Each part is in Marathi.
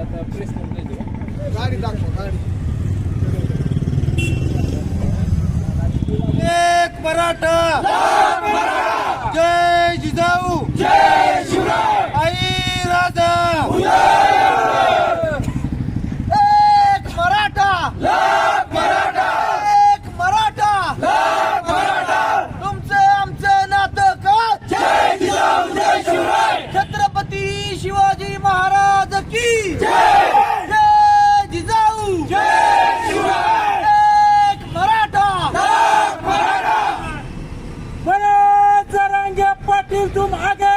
आता प्रेस करून गाडी दाखव गाडी. एक मराठा! जय أنتم عجب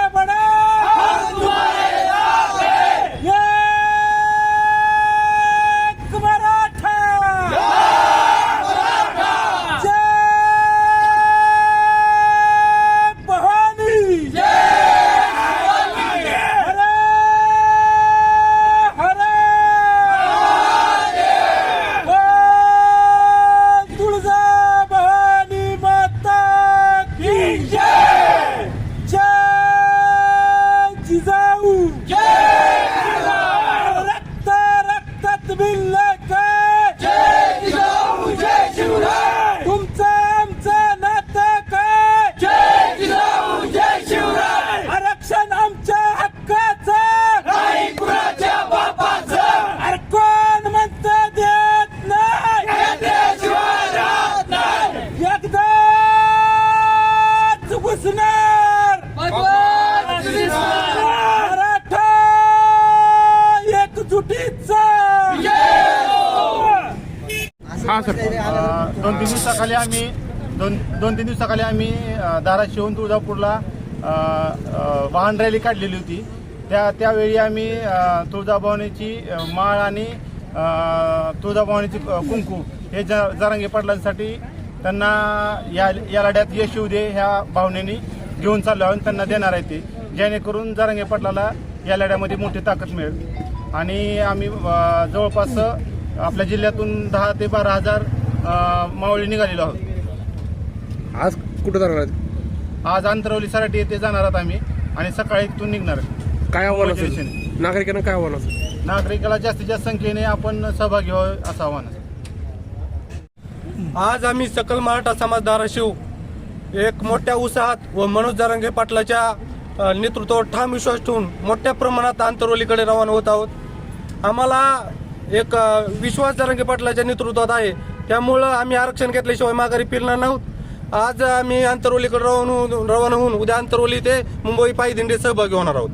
एकदाच मराठा एकजुटीचा! हा सर. दोन तीन दिवसाखाली आम्ही दोन दोन तीन दिवसाखाली आम्ही धाराशिवून तुळजापूरला वाहन रॅली काढलेली होती. त्या त्यावेळी आम्ही तुळजाभवानीची माळ आणि तुळजाभवानीची कुंकू हे ज जरांगे पाटलांसाठी त्यांना या या लढ्यात यश येऊ दे ह्या भावनेने घेऊन चाललो आहोत त्यांना देणार आहे ते. जेणेकरून जरांगे पाटलाला या लढ्यामध्ये मोठी ताकद मिळेल. आणि आम्ही जवळपास आपल्या जिल्ह्यातून दहा ते बारा हजार मावळी निघालेलो आहोत. आज कुठं जाणार आहेत? आज आंतरवली सराटी येथे जाणार आहोत आम्ही आणि सकाळी इथून निघणार. काय आव्हान. नागरिकांना काय आव्हान नागरिकाला जास्तीत जास्त संख्येने आपण सहभागी व्हावं असं आव्हान आज आम्ही सकल मराठा समाज धाराशिव एक मोठ्या उत्साहात व मनोज जरांगे पाटलाच्या नेतृत्वावर ठाम विश्वास ठेवून मोठ्या प्रमाणात आंतरवलीकडे रवाना होत आहोत. आम्हाला एक विश्वास जरांगे पाटलाच्या नेतृत्वात आहे. त्यामुळं आम्ही आरक्षण घेतल्याशिवाय माघारी फिरणार नाहोत. आज आम्ही आंतरवलीकडे रवाना होऊन रवाना होऊन उद्या आंतरवली ते मुंबई पायी दिंडीत सहभागी होणार आहोत.